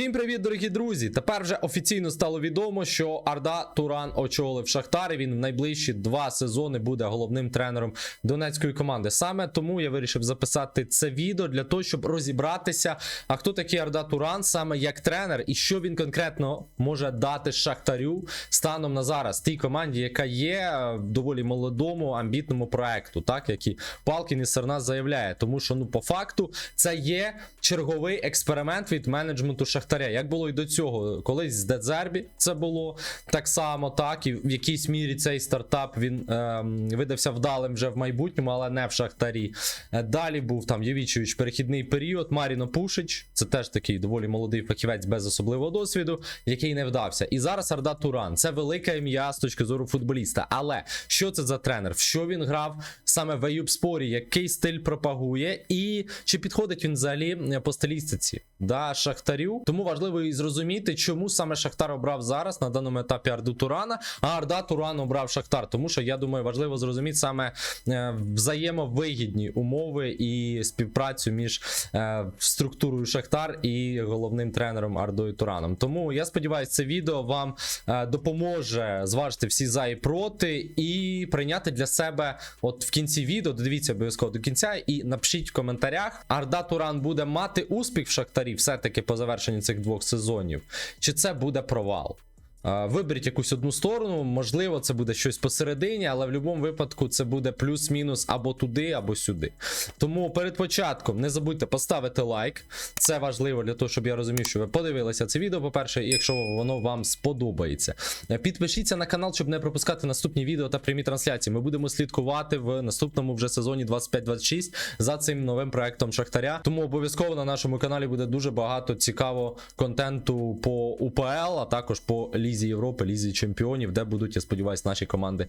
Всім привіт, дорогі друзі! Тепер вже офіційно стало відомо, що Арда Туран очолив Шахтар. і Він в найближчі два сезони буде головним тренером донецької команди. Саме тому я вирішив записати це відео для того, щоб розібратися, а хто такий Арда Туран, саме як тренер, і що він конкретно може дати Шахтарю станом на зараз, тій команді, яка є е, в доволі молодому амбітному проекту, так як і Палкін і Сернас заявляє. Тому що ну по факту це є черговий експеримент від менеджменту Шахтаря. Як було і до цього, колись з Дедзербі це було так само, так і в якійсь мірі цей стартап він ем, видався вдалим вже в майбутньому, але не в Шахтарі. Е, Далі був там Євічевич перехідний період. Маріно Пушич, це теж такий доволі молодий фахівець без особливого досвіду, який не вдався. І зараз Арда Туран. Це велике ім'я з точки зору футболіста. Але що це за тренер? В що він грав саме в Аюбспорі? Який стиль пропагує, і чи підходить він взагалі е, по стилістиці да, Шахтарю? Тому важливо і зрозуміти, чому саме Шахтар обрав зараз на даному етапі Арду Турана, а Арда Туран обрав Шахтар. Тому що я думаю, важливо зрозуміти саме е, взаємовигідні умови і співпрацю між е, структурою Шахтар і головним тренером Ардою Тураном. Тому я сподіваюся, це відео вам е, допоможе зважити всі за і проти і прийняти для себе, от в кінці відео, дивіться обов'язково до кінця, і напишіть в коментарях, Арда Туран буде мати успіх в Шахтарі все-таки по завершенню цих двох сезонів, чи це буде провал. Виберіть якусь одну сторону, можливо, це буде щось посередині, але в будь-якому випадку це буде плюс-мінус або туди, або сюди. Тому перед початком не забудьте поставити лайк. Це важливо для того, щоб я розумів, що ви подивилися це відео. По-перше, і якщо воно вам сподобається. Е, Підпишіться на канал, щоб не пропускати наступні відео та прямі трансляції. Ми будемо слідкувати в наступному вже сезоні 25-26 за цим новим проектом Шахтаря. Тому обов'язково на нашому каналі буде дуже багато цікавого контенту по УПЛ, а також по Лізі Європи, Лізі Чемпіонів, де будуть, я сподіваюся, наші команди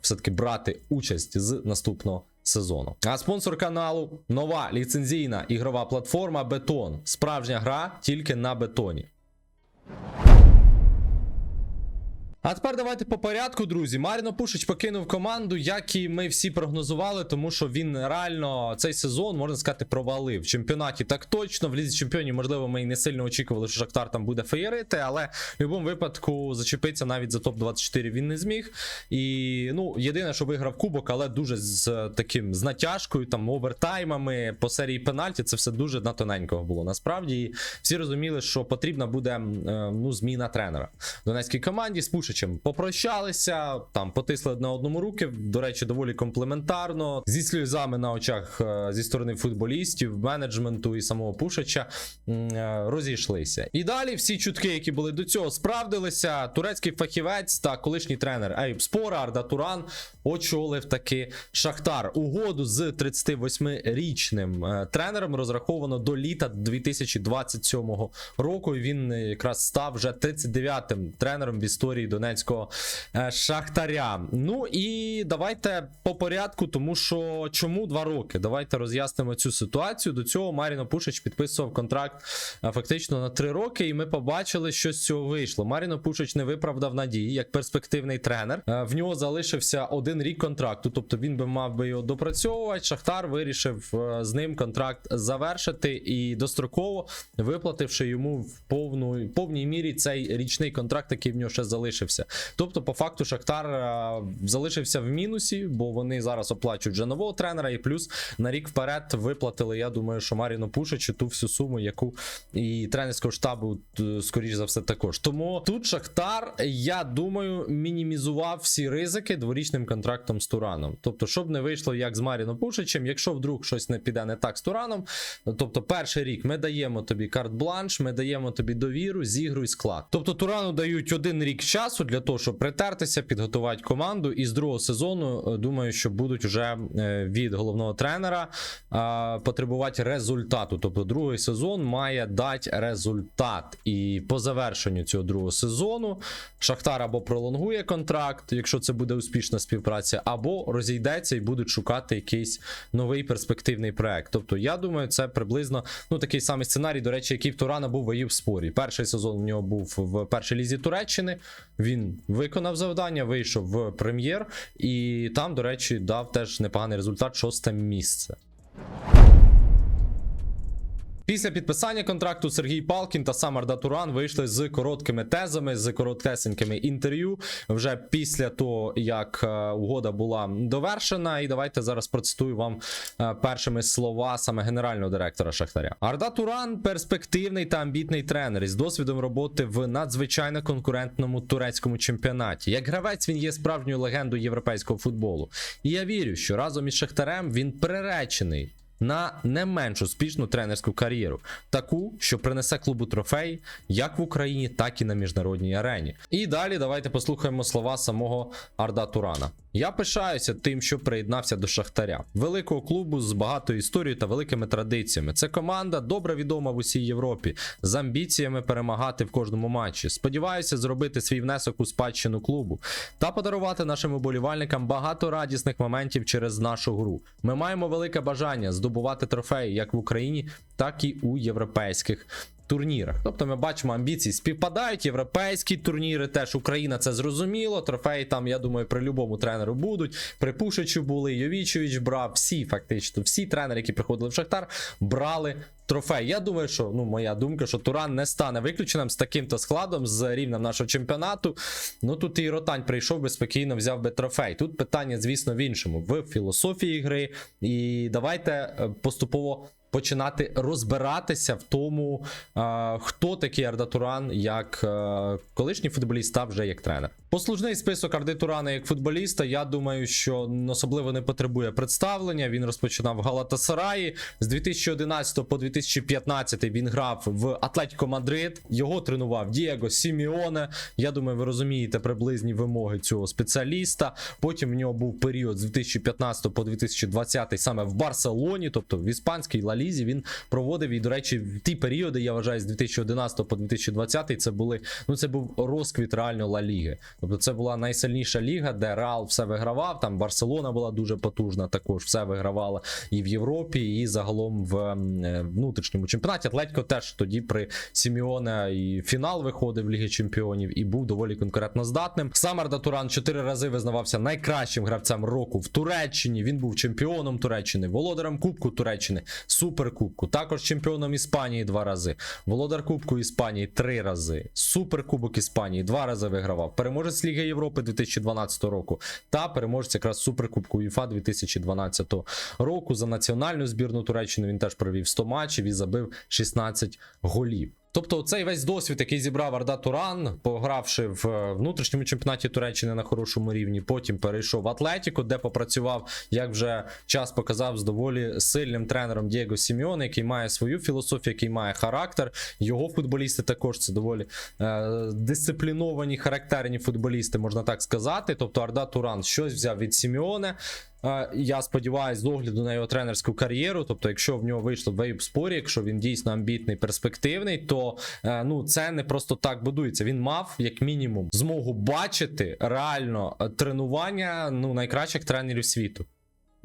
все-таки брати участь з наступного сезону. А спонсор каналу нова ліцензійна ігрова платформа Бетон. Справжня гра тільки на бетоні. А тепер давайте по порядку, друзі. Маріно Пушич покинув команду, як і ми всі прогнозували, тому що він реально цей сезон, можна сказати, провалив. В чемпіонаті так точно. В лізі чемпіонів, можливо, ми і не сильно очікували, що Шахтар там буде феєрити, але в будь-якому випадку зачепитися навіть за топ-24 він не зміг. І ну, єдине, що виграв кубок, але дуже з таким з натяжкою, там овертаймами по серії пенальті. Це все дуже на тоненького було. Насправді І всі розуміли, що потрібна буде е, ну, зміна тренера в донецькій команді з Пушичем попрощалися, там потисли одне одному руки. До речі, доволі комплементарно. Зі сльозами на очах е, зі сторони футболістів, менеджменту і самого Пушича м, е, розійшлися. І далі всі чутки, які були до цього, справдилися. Турецький фахівець та колишній тренер Ейб Спора Арда Туран очолив таки Шахтар. Угоду з 38-річним е, тренером розраховано до літа 2027 року. І він якраз став вже 39-м тренером в історії Донецького е, Шахтаря. Ну і давайте по порядку, тому що чому два роки? Давайте роз'яснимо цю ситуацію. До цього Маріно Пушич підписував контракт е, фактично на три роки, і ми побачили, що з цього вийшло. Маріно Пушич не виправдав надії як перспективний тренер. Е, В нього залишився один рік контракту, тобто він би мав би його допрацьовувати. Шахтар вирішив з ним контракт завершити і достроково виплативши йому в повну повній мірі цей річний контракт, який в нього ще залишився. Тобто, по факту, Шахтар е, залишився в мінусі, бо вони зараз оплачують вже нового тренера, і плюс на рік вперед виплатили. Я думаю, що Маріну Пушичу ту всю суму, яку і тренерського штабу, скоріш за все, також. Тому тут Шахтар, я думаю, мінімізував всі ризики дворічним контрактом з Тураном. Тобто, щоб не вийшло як з Маріном Пушичем, якщо вдруг щось не піде не так з Тураном, тобто перший рік ми даємо тобі карт-бланш, ми даємо тобі довіру, зігруй склад. Тобто Турану дають один рік часу для того, щоб притертися, підготувати команду. І з другого сезону е, думаю, що будуть вже е, від головного тренера потребувати результату. Тобто, другий сезон має дати результат. І по завершенню цього другого сезону Шахтар або пролонгує контракт, якщо це буде успішна співпраця, або розійдеться і будуть шукати якийсь новий перспективний проект. Тобто, я думаю, це приблизно ну такий самий сценарій, до речі, який в Турана був в спорі. Перший сезон у нього був в першій лізі Туреччини. Він виконав завдання, вийшов в прем'єр, і там, до речі, дав теж непоганий результат, шосте місце. Після підписання контракту Сергій Палкін та сам Арда Туран вийшли з короткими тезами, з короткесенькими інтерв'ю вже після того, як е, угода була довершена. І давайте зараз процитую вам е, першими слова саме генерального директора Шахтаря. Арда Туран перспективний та амбітний тренер із досвідом роботи в надзвичайно конкурентному турецькому чемпіонаті. Як гравець він є справжньою легендою європейського футболу. І я вірю, що разом із Шахтарем він приречений на не менш успішну тренерську кар'єру, таку, що принесе клубу трофей як в Україні, так і на міжнародній арені. І далі давайте послухаємо слова самого Арда Турана. Я пишаюся тим, що приєднався до Шахтаря, великого клубу з багатою історією та великими традиціями. Це команда добре відома в усій Європі, з амбіціями перемагати в кожному матчі. Сподіваюся зробити свій внесок у спадщину клубу та подарувати нашим уболівальникам багато радісних моментів через нашу гру. Ми маємо велике бажання здобувати трофеї як в Україні, так і у європейських. Турнірах, тобто ми бачимо амбіції співпадають. Європейські турніри, теж Україна це зрозуміло. Трофеї там, я думаю, при любому тренеру будуть. При Пушичу були, Йовічович брав. Всі фактично, всі тренери, які приходили в Шахтар, брали трофей. Я думаю, що ну моя думка, що Туран не стане виключеним з таким-то складом, з рівнем нашого чемпіонату. Ну тут і Ротань прийшов би спокійно, взяв би трофей. Тут питання, звісно, в іншому, в філософії гри. І давайте е, поступово. Починати розбиратися в тому, хто такий Арда Туран як колишній футболіст, та вже як тренер. Послужний список Арди Турана як футболіста. Я думаю, що особливо не потребує представлення. Він розпочинав в Галатасараї з 2011 по 2015 Він грав в Атлетіко Мадрид. Його тренував Дієго Сіміоне. Я думаю, ви розумієте приблизні вимоги цього спеціаліста. Потім в нього був період з 2015 по 2020 саме в Барселоні, тобто в іспанській лалізі. Він проводив і, до речі, в ті періоди, я вважаю, з 2011 по 2020 це були ну це був розквіт реально Ла Ліги. Тобто це була найсильніша ліга, де Реал все вигравав. Там Барселона була дуже потужна, також все вигравала і в Європі, і загалом в е, внутрішньому чемпіонаті. Атлетіко теж тоді при Сіміоне і фінал виходив Ліги Чемпіонів і був доволі конкурентно здатним. Сам Туран чотири рази визнавався найкращим гравцем року в Туреччині. Він був чемпіоном Туреччини, володарем Кубку Туреччини, Суперкубку, також чемпіоном Іспанії два рази. Володар Кубку Іспанії три рази. Суперкубок Іспанії два рази вигравав. Переможець Ліги Європи 2012 року та переможець якраз Суперкубку УЄФА 2012 року. За національну збірну Туреччини він теж провів 100 матчів і забив 16 голів. Тобто, цей весь досвід, який зібрав Арда Туран, погравши в е, внутрішньому чемпіонаті Туреччини на хорошому рівні, потім перейшов в Атлетіку, де попрацював, як вже час показав, з доволі сильним тренером Дієго Сіміоне, який має свою філософію, який має характер. Його футболісти також це доволі е, дисципліновані, характерні футболісти, можна так сказати. Тобто Арда Туран щось взяв від Сіміоне. Я сподіваюся, з огляду на його тренерську кар'єру. Тобто, якщо в нього вийшло в спорі, якщо він дійсно амбітний, перспективний, то е, ну це не просто так будується. Він мав як мінімум змогу бачити реально е, тренування ну найкращих тренерів світу.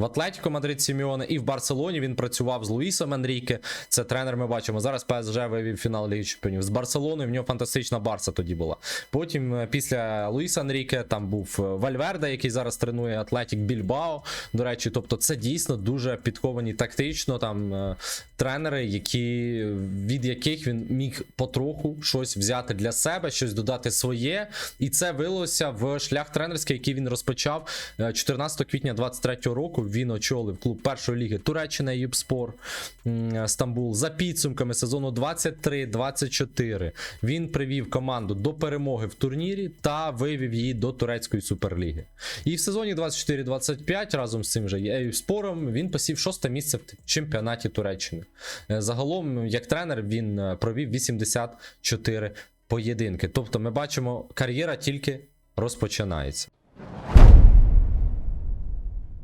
В Атлетіко Мадрид Сіміоне і в Барселоні він працював з Луїсом Енріке. Це тренер. Ми бачимо. Зараз ПСЖ вивів фінал Ліги Чемпіонів. З Барселоною в нього фантастична Барса тоді була. Потім, е, після Луїса Енріке, там був е, Вальверде, який зараз тренує Атлетік Більбао. До речі, тобто це дійсно дуже підковані тактично там е, тренери, які від яких він міг потроху щось взяти для себе, щось додати своє. І це вилилося в шлях тренерський, який він розпочав е, 14 квітня 23 року. Він очолив клуб першої ліги Туреччина Юбспор м, Стамбул за підсумками сезону 23-24. Він привів команду до перемоги в турнірі та вивів її до турецької суперліги. І в сезоні 24-25 разом з цим же Юбспором він посів шосте місце в чемпіонаті Туреччини. Е, Загалом, як тренер, він е, провів 84 поєдинки. Тобто, ми бачимо, кар'єра тільки розпочинається.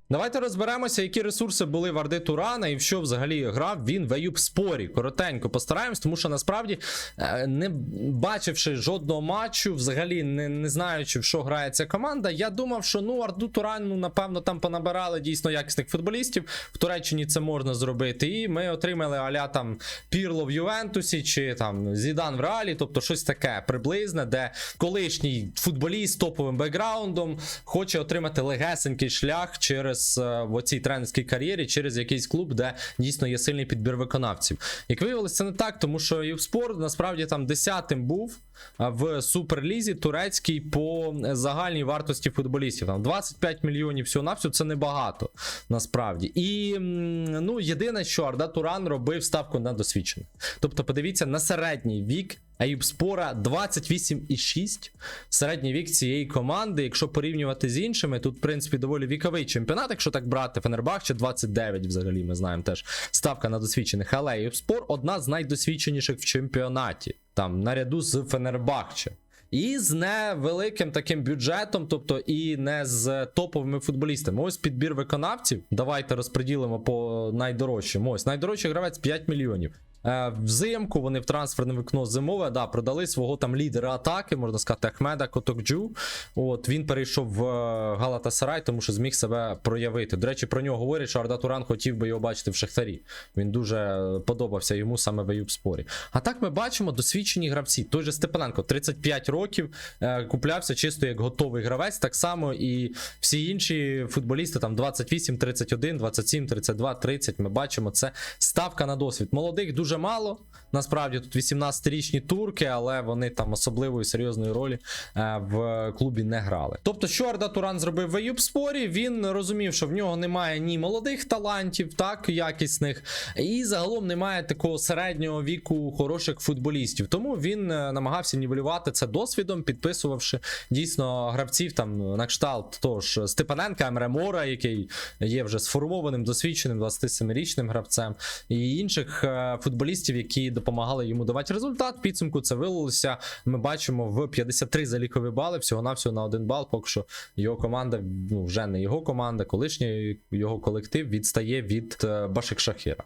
Давайте розберемося, які ресурси були в Арди Турана і що взагалі грав він в Аюб спорі. Коротенько постараємось, тому що насправді, е, не бачивши жодного матчу, взагалі не, не знаючи, в що грає ця команда, я думав, що ну Арду Туран, напевно, там понабирали дійсно якісних футболістів. В Туреччині це можна зробити. І ми отримали аля там Пірло в Ювентусі чи там Зідан в Реалі, тобто щось таке приблизне, де колишній футболіст з топовим бекграундом хоче отримати легесенький шлях через через е, в оцій тренерській кар'єрі, через якийсь клуб, де дійсно є сильний підбір виконавців. Як виявилось, це не так, тому що Ювспорт насправді там 10-тим був в суперлізі турецькій по загальній вартості футболістів. Там 25 мільйонів всього на всього це небагато насправді. І ну єдине, що Арда Туран робив ставку на досвідчених. Тобто, подивіться на середній вік. Аюб Спора 28,6. Середній вік цієї команди. Якщо порівнювати з іншими, тут, в принципі, доволі віковий чемпіонат, якщо так брати, Фенербахче 29 взагалі, ми знаємо теж ставка на досвідчених. Але Аюб Спор одна з найдосвідченіших в чемпіонаті. Там наряду з Фенербахче. І з невеликим таким бюджетом, тобто і не з топовими футболістами. Ось підбір виконавців. Давайте розподілимо по найдорожчим. Ось найдорожчий гравець 5 мільйонів. Е, Взимку вони в трансферне вікно зимове да, продали свого там лідера атаки, можна сказати, Ахмеда Котокджу. От він перейшов в е, Галатасарай, тому що зміг себе проявити. До речі, про нього говорять, що Арда Туран хотів би його бачити в Шахтарі. Він дуже подобався йому саме в Аюбспорі. А так ми бачимо досвідчені гравці. Той же Степаненко, 35 років, е, куплявся чисто як готовий гравець. Так само і всі інші футболісти там 28, 31, 27, 32, 30. Ми бачимо, це ставка на досвід. Молодих дуже мало. Насправді тут 18-річні турки, але вони там особливої серйозної ролі е, в клубі не грали. Тобто, що Арда Туран зробив в Аюбспорі, він розумів, що в нього немає ні молодих талантів, так якісних, і загалом немає такого середнього віку хороших футболістів. Тому він е, намагався нівелювати це досвідом, підписувавши дійсно гравців там на кшталт того ж Степаненка, Емремора, який є вже сформованим, досвідченим 27-річним гравцем, і інших е, футболістів, які допомагали йому давати результат. Підсумку це вилилося. Ми бачимо в 53 залікові бали, всього навсього на один бал. Поки що його команда, ну вже не його команда, колишній його колектив відстає від е, Башик Шахіра.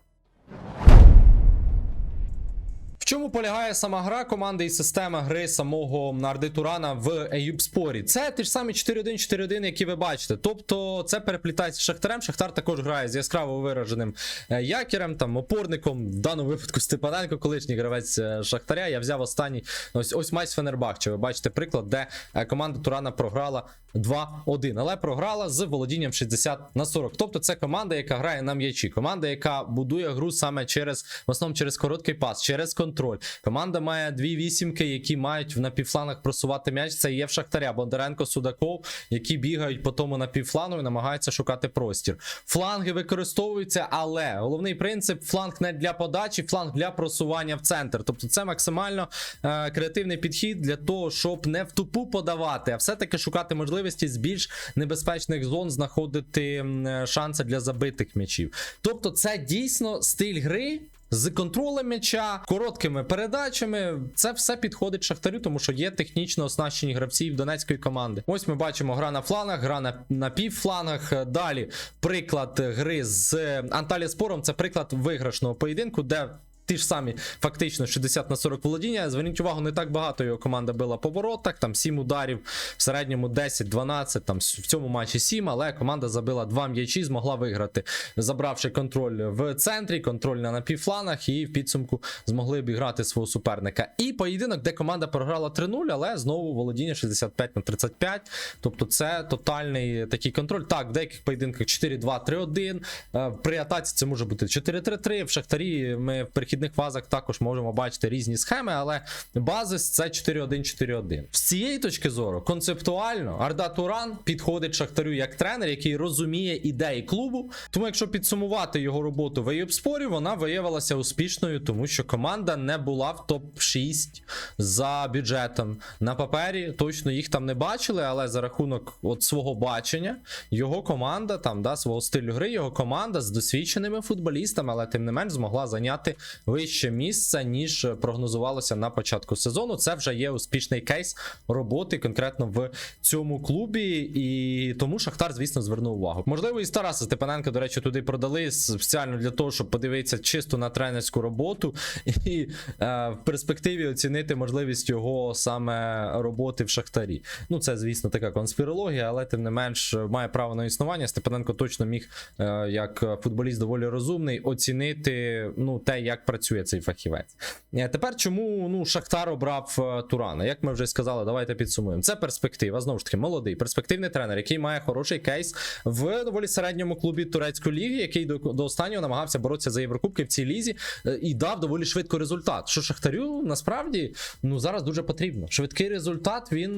Чому полягає сама гра команди і система гри самого Нарди Турана в Аюбспорі? Це ті ж самі 4-1-4-1, які ви бачите. Тобто це переплітається з Шахтарем. Шахтар також грає з яскраво вираженим е, якірем, там опорником, в даному випадку Степаненко, колишній гравець е, Шахтаря. Я взяв останній ось ось матч Фенербахче. Ви бачите приклад, де е, команда Турана програла 2-1, але програла з володінням 60 на 40. Тобто це команда, яка грає на м'ячі. Команда, яка будує гру саме через в основному через короткий пас, через контроль. Команда має дві вісімки, які мають в напівфлангах просувати м'яч. Це є в Шахтаря, Бондаренко, Судаков, які бігають по тому напівфлангу і намагаються шукати простір. Фланги використовуються, але головний принцип фланг не для подачі, фланг для просування в центр. Тобто це максимально е, креативний підхід для того, щоб не в тупу подавати, а все-таки шукати можливості з більш небезпечних зон знаходити е, шанси для забитих м'ячів. Тобто, це дійсно стиль гри. З контролем м'яча, короткими передачами, це все підходить Шахтарю, тому що є технічно оснащені гравці в донецької команди. Ось ми бачимо гра на флангах, гра на, на півфлангах. Далі приклад гри з Анталіспором. Це приклад виграшного поєдинку, де ті ж самі фактично 60 на 40 володіння. Зверніть увагу, не так багато його команда била по воротах. Там 7 ударів, в середньому 10-12, там в цьому матчі 7, але команда забила 2 м'ячі, змогла виграти, забравши контроль в центрі, контроль на напівфланах, і в підсумку змогли обіграти свого суперника. І поєдинок, де команда програла 3-0, але знову володіння 65 на 35. Тобто це тотальний такий контроль. Так, в деяких поєдинках 4-2-3-1. Е, При атаці це може бути 4-3-3. В Шахтарі ми в перехідних фазах також можемо бачити різні схеми, але базис це 4-1-4-1. З цієї точки зору, концептуально, Арда Туран підходить Шахтарю як тренер, який розуміє ідеї клубу. Тому, якщо підсумувати його роботу в Ейопспорі, вона виявилася успішною, тому що команда не була в топ-6 за бюджетом. На папері точно їх там не бачили, але за рахунок от свого бачення, його команда, там, да, свого стилю гри, його команда з досвідченими футболістами, але тим не менш змогла зайняти вище місце, ніж прогнозувалося на початку сезону. Це вже є успішний кейс роботи конкретно в цьому клубі, і тому Шахтар, звісно, звернув увагу. Можливо, і Тараса Степаненка, до речі, туди продали спеціально для того, щоб подивитися чисто на тренерську роботу і е, в перспективі оцінити можливість його саме роботи в Шахтарі. Ну, це, звісно, така конспірологія, але тим не менш має право на існування. Степаненко точно міг, е, як футболіст доволі розумний, оцінити ну, те, як працює цей фахівець. Е, Тепер чому ну, Шахтар обрав е, Турана? Як ми вже сказали, давайте підсумуємо. Це перспектива. Знову ж таки, молодий, перспективний тренер, який має хороший кейс в доволі середньому клубі турецької ліги, який до, до останнього намагався боротися за Єврокубки в цій лізі е, і дав доволі швидко результат. Що Шахтарю насправді ну зараз дуже потрібно. Швидкий результат він,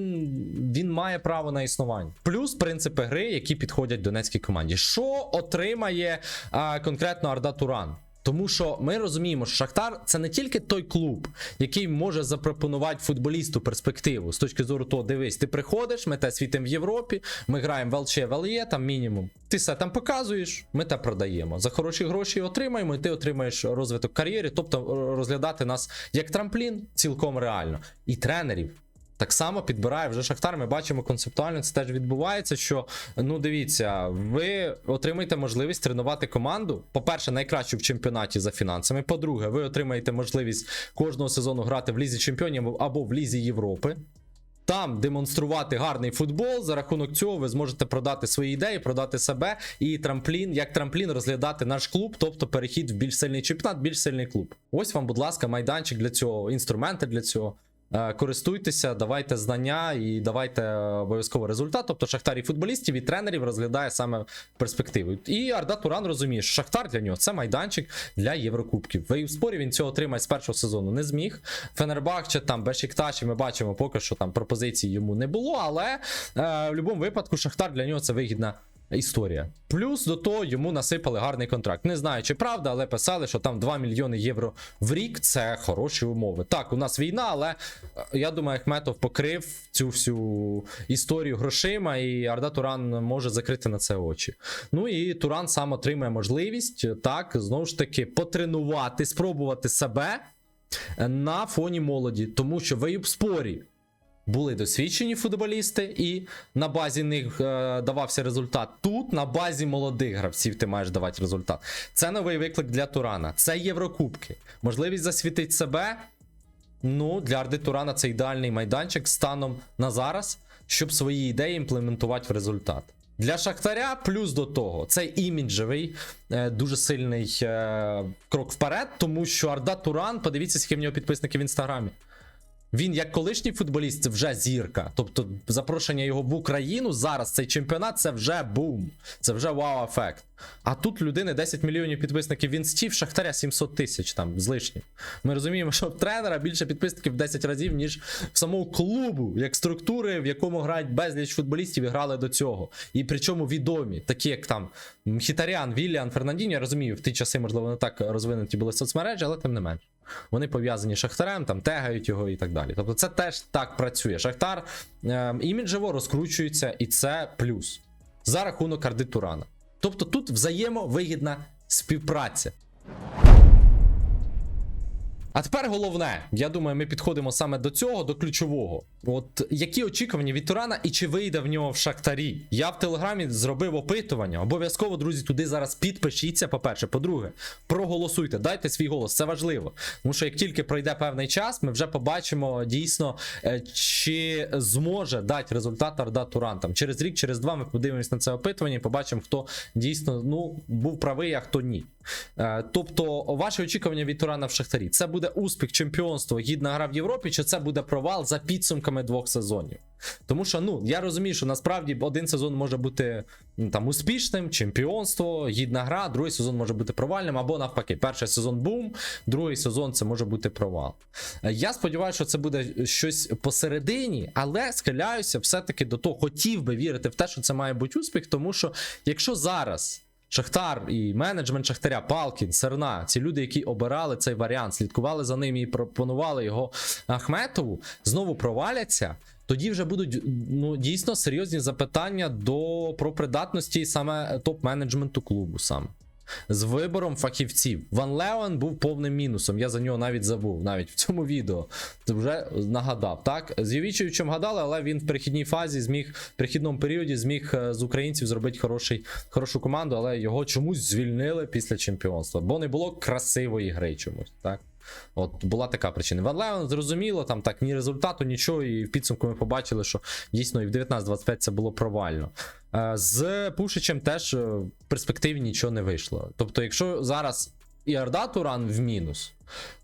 він має право на існування. Плюс принципи гри, які підходять донецькій команді. Що отримає а, конкретно Арда Туран? Тому що ми розуміємо, що Шахтар це не тільки той клуб, який може запропонувати футболісту перспективу з точки зору того, дивись, ти приходиш, ми те світимо в Європі, ми граємо в ЛЧ, в ЛЄ, там мінімум. Ти все там показуєш, ми те продаємо. За хороші гроші отримаємо, і ти отримаєш розвиток кар'єри, тобто е, розглядати нас як трамплін цілком реально. І тренерів. Так само підбирає вже Шахтар. Ми бачимо концептуально це теж відбувається. Що ну дивіться, ви отримаєте можливість тренувати команду. По-перше, найкращу в чемпіонаті за фінансами. По-друге, ви отримаєте можливість кожного сезону грати в лізі чемпіонів або в лізі Європи. Там демонструвати гарний футбол. За рахунок цього ви зможете продати свої ідеї, продати себе і трамплін, як трамплін розглядати наш клуб, тобто перехід в більш сильний чемпіонат, більш сильний клуб. Ось вам, будь ласка, майданчик для цього, інструменти для цього. Е, Користуйтеся, давайте знання і давайте обов'язково результат. Тобто Шахтар і футболістів і тренерів розглядає саме перспективу. І Арда Туран розуміє, що Шахтар для нього це майданчик для Єврокубків. В спорі він цього отримати з першого сезону не зміг. Фенербахче там Бешікташі, ми бачимо поки що там пропозицій йому не було, але е, в будь-якому випадку Шахтар для нього це вигідна. Історія. Плюс до того йому насипали гарний контракт. Не знаю, чи правда, але писали, що там 2 мільйони євро в рік це хороші умови. Так, у нас війна, але е, я думаю, Ахметов покрив цю всю історію грошима, і Арда Туран може закрити на це очі. Ну і Туран сам отримує можливість так знову ж таки потренувати, спробувати себе на фоні молоді, тому що в спорі були досвідчені футболісти, і на базі них е, давався результат. Тут на базі молодих гравців ти маєш давати результат. Це новий виклик для Турана. Це Єврокубки. Можливість засвітити себе. Ну, для Арди Турана це ідеальний майданчик станом на зараз, щоб свої ідеї імплементувати в результат. Для Шахтаря, плюс до того, це іміджевий, е, дуже сильний е, крок вперед, тому що Арда Туран, подивіться, скільки в нього підписників в інстаграмі. Він, як колишній футболіст, це вже зірка. Тобто, запрошення його в Україну зараз цей чемпіонат це вже бум. Це вже вау-ефект. А тут людини 10 мільйонів підписників в інсті, в Шахтаря 700 тисяч там з лишнім. Ми розуміємо, що в тренера більше підписників в 10 разів, ніж в самого клубу, як структури, в якому грають безліч футболістів і грали до цього. І причому відомі, такі як там Мхітарян, Вілліан, Фернандінho, я розумію, в ті часи, можливо, не так розвинуті були соцмережі, але тим не менш. Вони пов'язані з Шахтарем, там тегають його і так далі. Тобто це теж так працює. Шахтар е, іміджево розкручується, і це плюс за рахунок Арди Турана. Тобто тут взаємовигідна співпраця. А тепер головне, я думаю, ми підходимо саме до цього, до ключового. От які очікування від Турана і чи вийде в нього в Шахтарі? Я в телеграмі зробив опитування. Обов'язково, друзі, туди зараз підпишіться. По-перше, по-друге, проголосуйте, дайте свій голос, це важливо. Тому що як тільки пройде певний час, ми вже побачимо дійсно, е, чи зможе дати результат Арда Туран. Там через рік, через два ми подивимось на це опитування і побачимо, хто дійсно ну був правий, а хто ні. Е, Тобто, ваші очікування від Турана в Шахтарі це буде успіх, чемпіонство, гідна гра в Європі, чи це буде провал за підсумками двох сезонів? Тому що ну я розумію, що насправді один сезон може бути ну, там успішним, чемпіонство, гідна гра, другий сезон може бути провальним, або навпаки, перший сезон бум, другий сезон це може бути провал. Е, Я сподіваюся, що це буде щось посередині, але схиляюся все-таки до того, хотів би вірити в те, що це має бути успіх, тому що якщо зараз. Шахтар і менеджмент Шахтаря, Палкін, Серна, ці люди, які обирали цей варіант, слідкували за ним і пропонували його Ахметову, знову проваляться. Тоді вже будуть ну дійсно серйозні запитання до про придатності саме топ-менеджменту клубу саме. З вибором фахівців. Ван Леон був повним мінусом. Я за нього навіть забув, навіть в цьому відео. Це вже нагадав. Так, з Євічевичем гадали, але він в перехідній фазі зміг, в перехідному періоді зміг е, з українців зробити хороший, хорошу команду, але його чомусь звільнили після чемпіонства, бо не було красивої гри чомусь. Так. От була така причина. Ван Левен зрозуміло, там так ні результату, нічого, і в підсумку ми побачили, що дійсно і в 19-25 це було провально. Е, З Пушичем теж е, в перспективі нічого не вийшло. Тобто, якщо зараз і Арда Туран в мінус,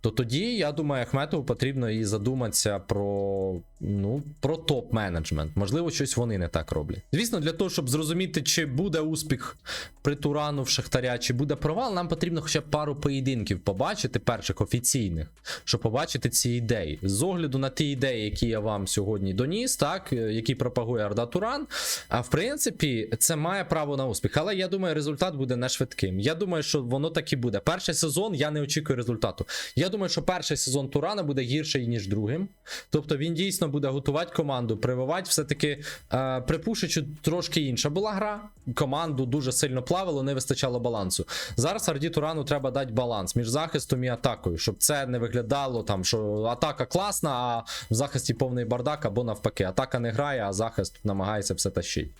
то тоді, я думаю, Ахметову потрібно і задуматися про, ну, про топ-менеджмент. Можливо, щось вони не так роблять. Звісно, для того, щоб зрозуміти, чи буде успіх при Турану в Шахтаря, чи буде провал, нам потрібно хоча б пару поєдинків побачити, перших офіційних, щоб побачити ці ідеї. З огляду на ті ідеї, які я вам сьогодні доніс, так, е, які пропагує Арда Туран. А в принципі, це має право на успіх. Але я думаю, результат буде не швидким. Я думаю, що воно так і буде. Перший сезон я не очікую результату. Я думаю, що перший сезон Турана буде гірший, ніж другим. Тобто він дійсно буде готувати команду, прививати. Все-таки е, припушичу трошки інша була гра. Команду дуже сильно плавило, не вистачало балансу. Зараз Арді Турану треба дати баланс між захистом і атакою, щоб це не виглядало там, що атака класна, а в захисті повний бардак, або навпаки. Атака не грає, а захист намагається все тащити.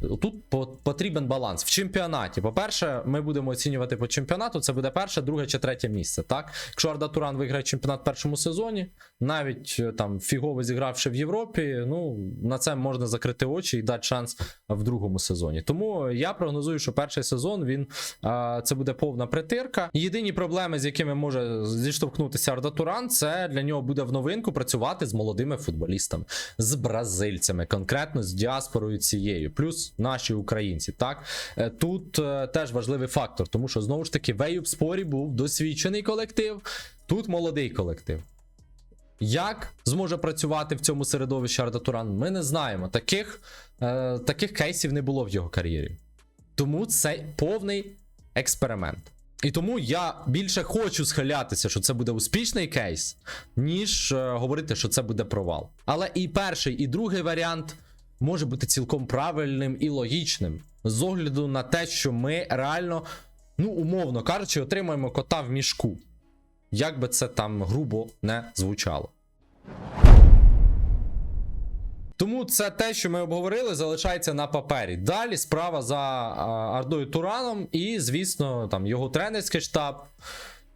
Тут потрібен баланс. В чемпіонаті. По-перше, ми будемо оцінювати по чемпіонату. Це буде перше, друге чи третє місце. Так? Якщо Арда Туран виграє чемпіонат в першому сезоні, навіть е, там фігово зігравши в Європі, ну на це можна закрити очі і дати шанс в другому сезоні. Тому я прогнозую, що перший сезон він це буде повна притирка. Єдині проблеми, з якими може зіштовхнутися Арда Туран, це для нього буде в новинку працювати з молодими футболістами, з бразильцями, конкретно з діаспорою цією, плюс наші українці. Так Е, тут е, теж важливий фактор, тому що знову ж таки Вею в спорі був досвідчений колектив, тут молодий колектив. Як зможе працювати в цьому середовищі Арда Туран, ми не знаємо. Таких, е, таких кейсів не було в його кар'єрі. Тому це повний експеримент. І тому я більше хочу схилятися, що це буде успішний кейс, ніж е, говорити, що це буде провал. Але і перший, і другий варіант може бути цілком правильним і логічним з огляду на те, що ми реально, ну умовно кажучи, отримаємо кота в мішку. Як би це там грубо не звучало. Тому це те, що ми обговорили, залишається на папері. Далі справа за Ардою Тураном і, звісно, там його тренерський штаб.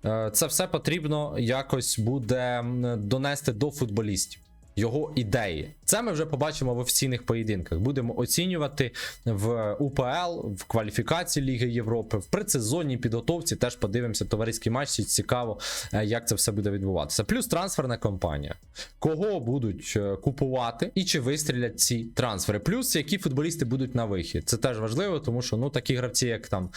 Е, Це все потрібно якось буде донести до футболістів. Його ідеї. Це ми вже побачимо в офіційних поєдинках. Будемо оцінювати в УПЛ, в кваліфікації Ліги Європи, в предсезонній підготовці. Теж подивимося товариський матч. Цікаво, е, як це все буде відбуватися. Плюс трансферна кампанія. Кого будуть е, купувати і чи вистрілять ці трансфери? Плюс які футболісти будуть на вихід. Це теж важливо, тому що ну такі гравці, як там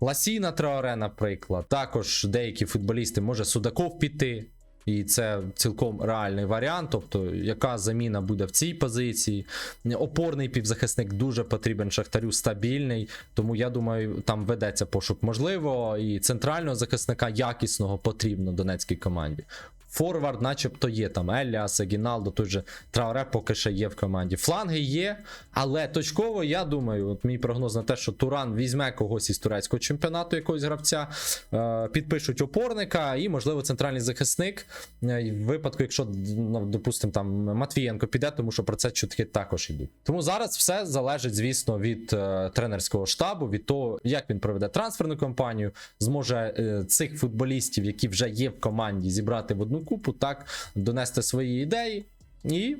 Ласіна Траоре, наприклад, також деякі футболісти може Судаков піти. І це цілком реальний варіант. Тобто, яка заміна буде в цій позиції? Опорний півзахисник дуже потрібен Шахтарю стабільний. Тому я думаю, там ведеться пошук. Можливо, і центрального захисника якісного потрібно донецькій команді. Форвард, начебто, є там Еліас, Гіналдо, той же Трауре поки ще є в команді. Фланги є, але точково, я думаю, от мій прогноз на те, що Туран візьме когось із турецького чемпіонату, якогось гравця, е, підпишуть опорника і, можливо, центральний захисник. Е, В випадку, якщо, ну, допустимо, там Матвієнко піде, тому що про це чутки також йдуть. Тому зараз все залежить, звісно, від е, тренерського штабу, від того, як він проведе трансферну кампанію, зможе цих футболістів, які вже є в команді, зібрати в одну купу, так донести свої ідеї і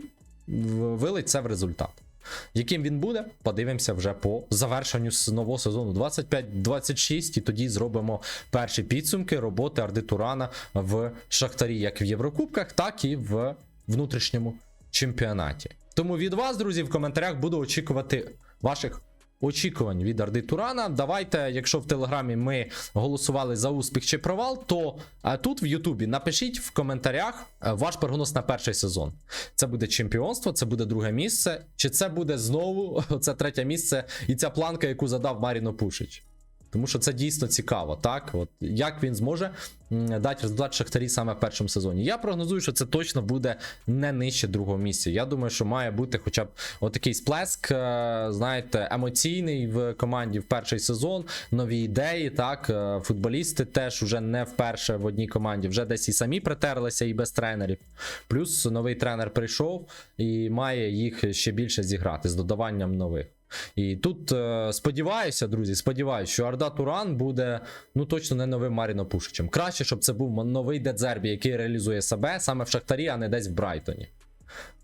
вилить це в результат. Яким він буде, подивимося вже по завершенню нового сезону 25-26, і тоді зробимо перші підсумки роботи Арди Турана в Шахтарі, як в Єврокубках, так і в внутрішньому чемпіонаті. Тому від вас, друзі, в коментарях буду очікувати ваших. Очікувань від Арди Турана. Давайте, якщо в Телеграмі ми голосували за успіх чи провал, то а, тут в Ютубі напишіть в коментарях е, ваш прогноз на перший сезон. Це буде чемпіонство, це буде друге місце, чи це буде знову це третє місце і ця планка, яку задав Маріно Пушич. Тому що це дійсно цікаво, так? От як він зможе дати результат Шахтарі саме в першому сезоні. Я прогнозую, що це точно буде не нижче другого місця. Я думаю, що має бути хоча б отакий сплеск, е, знаєте, емоційний в команді в перший сезон, нові ідеї. Так, Е, футболісти теж вже не вперше в одній команді, вже десь і самі притерлися, і без тренерів. Плюс новий тренер прийшов і має їх ще більше зіграти з додаванням нових. І тут е, сподіваюся, друзі, сподіваюся, що Арда Туран буде ну точно не новим Маріно Пушичем. Краще, щоб це був новий Дедзербі, який реалізує себе саме в Шахтарі, а не десь в Брайтоні.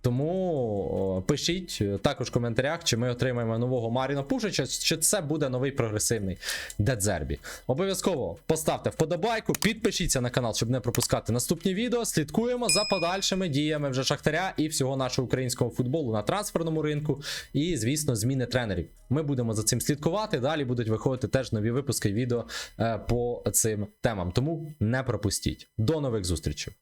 Тому пишіть е, також в коментарях, чи ми отримаємо нового Маріна Пушича, чи це буде новий прогресивний Дедзербі. Обов'язково поставте вподобайку, підпишіться на канал, щоб не пропускати наступні відео. Слідкуємо за подальшими діями вже Шахтаря і всього нашого українського футболу на трансферному ринку. І, звісно, зміни тренерів. Ми будемо за цим слідкувати. Далі будуть виходити теж нові випуски відео е, по цим темам. Тому не пропустіть. До нових зустрічей.